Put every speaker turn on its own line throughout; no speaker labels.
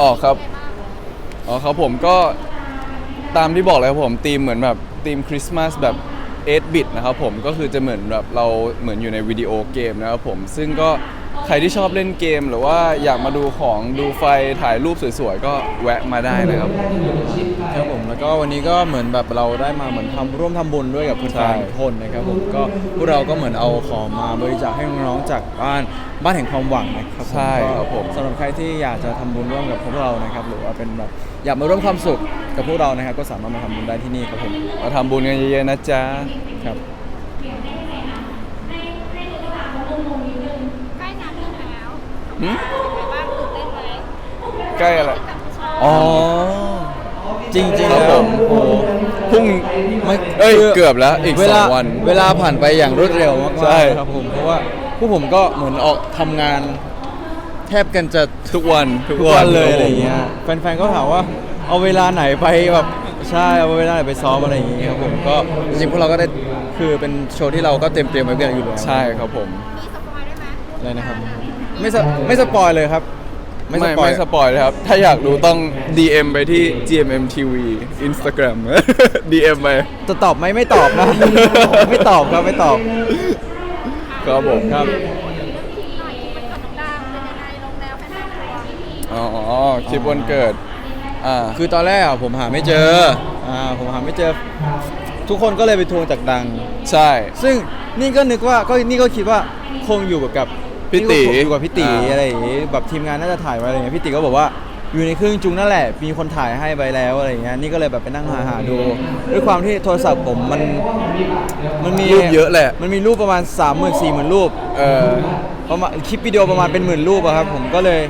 อ๋อครับ อ๋อครับผมก็ตามที่บอกเลยครับผมธีมเหมือนแบบธีมคริสต์มาสแบบ8บิตนะครับผมก็คือจะเหมือนแบบเราเหมือนอยู่ในวิดีโอเกมนะครับผมซึ่งก็ ใครที่ชอบเล่นเกมหรือว่าอยากมาดูของดูไฟถ่ายรูปสวยๆ ก็แวะมาได้นะครับ
ครับผมแล้วก็วันนี้ก็เหมือนแบบเราได้มาเหมือนทำร่วมทำบุญด้วยกับคุณ
ใช่
แฟนทุกคนนะครับผมก็พวกเราก็เหมือนเอาของมาบริจาคให้น้องๆจากบ้านบ้านแห่งความหวังนะครับ
ใช่ครับผม
ก็สำหรับใครที่อยากจะทำบุญร่วมกับพวกเรานะครับหรือว่าเป็นแบบอยากมาร่วมความสุขกับพวกเรานะครับก็สามารถมาทำบุญได้ที่นี่ครับผม
มาทำบุญกันเยอะๆนะจ๊ะ
ครับ
ใกล้งานเรื่องแล้ว
หืม
เป็นไงบ้างตื่นเต้นไหม
ใกล้อะไร
อ๋อ จริงๆ
ครั
แล้
บผ
ว
ม
โอ้โห
พรุ่ง
ไม่
เอ้ย
คื
เกือบแล้วอีก
เว
สอ
ลาง
วัน
เวลาผ่านไปอย่างรวดเร็วมากๆ
ใช่
ครับผมเพราะว่าผู้ผมก็เหมือนออกทำงาน แทบกันจะ
ทุกวัน
ทุกวันเลย
คบผม
อะไรอย่างเงี้ยแฟนๆก็ถามว่าเอาเวลาไหนไปแบบใช่เอาเวลาไหนไปซ้อมอะไรอย่างเงี้ยครับผมก็จริงๆพวกเราก็ได้คือเป็นโชว์ที่เราก็เตรียมเตรียมไว้กันอยู่แล้ว
ใช่ครับผม
มีสปอยได้ไหม
อะไรนะครับ ไม่สปไม่สปอยเลยครับ
ไม่ไม่สปอยเลยครับ ถ้าอยากรู้ต้อง DM ไปที่ GMM TV Instagram DM ไป
จะตอบไหมไม่ตอบนะ ไม่ตอบครับไม่ตอบ
ครับผม
ครับ
หน่อยมันเกิดน้องดาวเป็นยังไงลงแล้วแฟนๆตัว
อ๋อคลิปวันเกิด อ่า
คือตอนแรกอะผมหาไม่เจออ่าผมหาไม่เจอ ทุกคนก็เลยไปทวงจากดัง
ใช่
ซึ่งนี่ก็นึกว่าก็นี่ก็คิดว่าคงอยู่กับ
พี่ตี
อยู่กับพี่ตี
อ่า
อะไรอย่างงี้แบบทีมงานน่าจะถ่ายไว้อะไรอย่างเงี้ยพี่ตีก็บอกว่าอยู่ในเครื่องจุงนั่นแหละ มีคนถ่ายให้ไปแล้วอะไรอย่างเงี้ยนี่ก็เลยแบบไปนั่งหาหาดู ด้วยความที่โทรศัพท์ผมมันมันมี
รูปเยอะแหละ
มันมีรูปประมาณ 3 0 0 0 0 4 0 0 0 0รูป
เออ
ประมาณคลิปวิดีโอประมาณเป็นหมื่นรูปอะครับผมก็เลย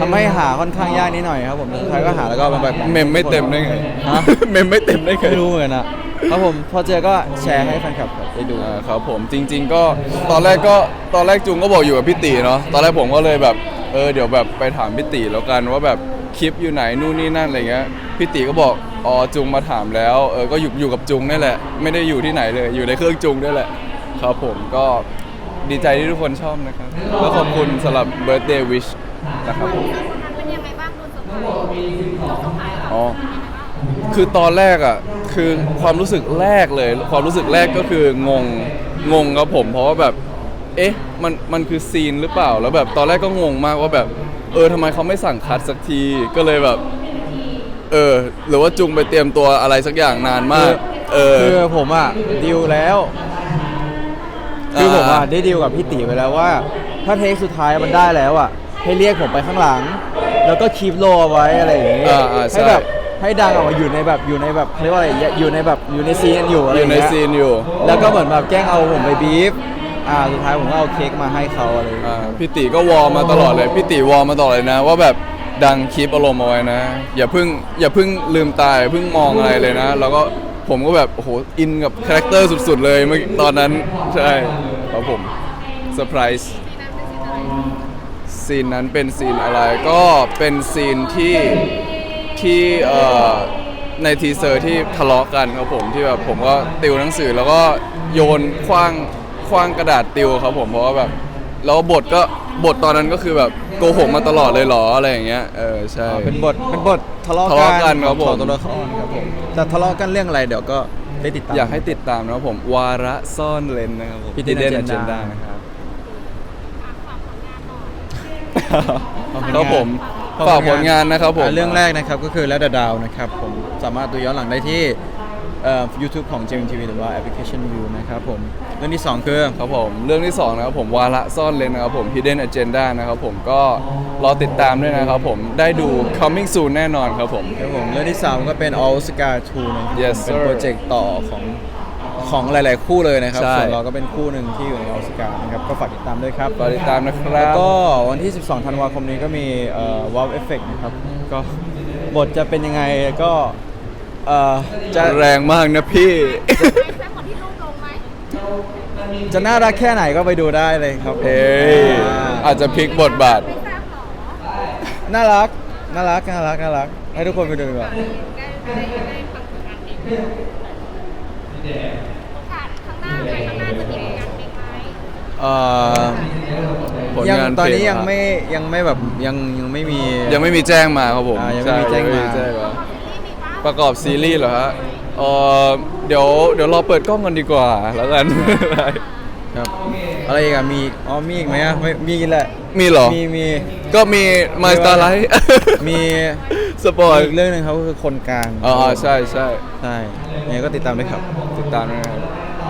ทำให้หาค่อนข้างยากนิดหน่อยครับผมสุดท้ายก็หาแล้วก็มันแบบ
เมมไม่เต็มได้ไง
ฮะ
เมมไม่เต็มได้ไง
ไม่รู้เหมือนกันอะครับผมพอเจอก็แชร์ให้แฟนคลับได้ดู
อ่าครับผมจริง ๆ ก็ตอนแรกก็ตอนแรกจุงก็บอกอยู่กับพี่ตีเนาะตอนแรกผมก็เลยแบบเออเดี๋ยวแบบไปถามพี่ตีแล้วกันว่าแบบคลิปอยู่ไหนนู่นนี่นั่นอะไรเงี้ยพี่ตีก็บอกอ๋อจุงมาถามแล้วเออก็อยู่อยู่กับจุงนี่แหละ ไม่ได้อยู่ที่ไหนเลยอยู่ในเครื่องจุงนี่แหละ ครับผมก็ดีใจที่ทุกคนชอบนะครับแล้วขอบคุณสำหรับ birthday wish นะครับผม
เป็นยังไงบ้างโดนสปอยโดนสปอย
อ๋อ คือตอนแรกอะ คือความรู้สึกแรกเลย ความรู้สึกแรกก็คืองง งงครับผม เพราะว่าแบบ เอ๊ะ มัน มันคือซีนหรือเปล่า แล้วแบบตอนแรกก็งงมากว่าแบบ เออทำไมเขาไม่สั่งคัดสักที ก็เลยแบบ เออ หรือว่าจุงไปเตรียมตัวอะไรสักอย่างนานมาก เออ
คือผมอะดีลแล้ว คือผมอะได้ดีลกับพี่ตีไปแล้วว่า ถ้าเทคสุดท้ายมันได้แล้วอะ ให้เรียกผมไปข้างหลัง แล้วก็คีบโลเอาไว้อะไรอย่างงี้
อ่าอ่าใช่
ให้แบบให้ดังออกมาอยู่ในแบบอยู่ในแบบเรียกว่าอะไรอยู่ในแบบอยู่ในซีนอยู่อะไร
อ
อย่ย่าง
ใน
เงี้ย
ซีนอยู่
แล้วก็เหมือนแบบแกล้งเอาผมไปบีฟอ่าสุดท้ายผมก็เอาเค้กมาให้เขาอะไรอย่างเงี้ย
อ่าพี่ติก็วอลมาตลอดเลยพี่ติวอลมาตลอดเลยนะ ว่าแบบดังคีปอารมณ์เอาไว้นะ อย่าเพิ่งอย่าเพิ่งลืมตาอย่าเพิ่งมองอะไรเลยนะ แล้วก็ผมก็แบบโอ้โหอินกับคาแรคเตอร์สุดๆเลยเมื่อตอนนั้นใช่ครับผมเซอร์ไพรส์ ซีนนั้นเป็นซีนอะไรก็เป็นซีนที่ที่เอ่อในทีเซอร์ที่ทะเลาะกันครับผมที่แบบผมก็ติวหนังสือแล้วก็โยนคว้างคว้างกระดาษติวครับผมเพราะว่าแบบแล้วบทก็บทตอนนั้นก็คือแบบโกหกมาตลอดเลยเหรออะไรอย่างเงี้ยเออใช่
เป็นบทเป็นบททะเลาะ
ทะเลาะกันครับผม
ของตัวละครครับผมแต่ทะเลาะกันเรื่องอะไรเดี๋ยวก็ได้ติดตาม
อยากให้ติดตามนะครับผมวาระซ่อนเลนนะครับผม
Hidden
Hidden
Agenda
Agenda นะครับ
ฝากฝากผลงานหน่อย
ครับผมฝากผลงานนะครับผม
อ่าเรื่องแรกนะครับก็คือแล้วดาวนะครับผมสามารถดูย้อนหลังได้ที่เอ่อ YouTube ของ JMTV หรือว่าแอปพลิเคชัน View นะครับผมเรื่องที่ 2 คือ
ครับผมเรื่องที่สองนะครับผมวาระซ่อนเลนนะครับผม Hidden Agenda นะครับผมก็รอติดตามด้วยนะครับผมได้ดู coming soon แน่นอนครับผม
ครับผมเรื่องที่ 3 ก็เป็น All Scar 2นะครับ
Yes
เป็น
sir
โปรเจกต์ต่อของ ของหลาย ๆ คู่เลยนะครับ
ใช่
ส่วนเราก็เป็นคู่หนึ่งที่อยู่ใน All Scar นะครับ ก็ฝากติดตามด้วยครับ
รอติดตามนะค
แล้
รั
ว
บ
ก็วันที่ 12 ธันวาคมนี้ก็มีเอ่อ Wow Effect นะครับ ก็บทจะเป็นยังไงก็เอ่อจะ
แรงมากนะพี่
แซ่บเหมือนที่รูปลงไหม
จะน่ารักแค่ไหนก็ไปดูได้เลยครับ
เอ้ยอาจจะพลิกบทบาท
ไม่แซ่บหรอ
น่ารัก น่ารัก น่ารัก น่ารัก ให้ทุกคนไปดูดีกว่า
ใกล้ใกล้ใกล้ฟังผลงานเพลงโอกาสข้าง หน้าไหมข้างหน้าจะมีผลงานเพลงไหม
เอ่อผ
ผล
ยัง
งาน
ตอน
เพล
นี้ยัง
มา
ไม่ยังไม่แบบยังยังไม่มี
ยังไม่มีแจ้งมาครับผม
อ่ายังไม่มี
ใช่
แจ้งมา
ยังไแจ้งมาประกอบซีรีส์เหรอฮะเออเดี๋ยวเดี๋ยวรอเปิดกล้องกันดีกว่าแล้วกัน
ครับอะไรอีกอะมีอีกอ๋อมีอีกไหมอะไม่มีแหละ
มีเหรอ
มีมี
ก็มี My Starlight
มี
สปอย
อีกเรื่องหนึ่งครับก็คือคนกลาง
อ๋อใช่ใช่
ใช่ยังไงก็ติดตามด้วยครับ
ติดตามด้วยนะครับ
อ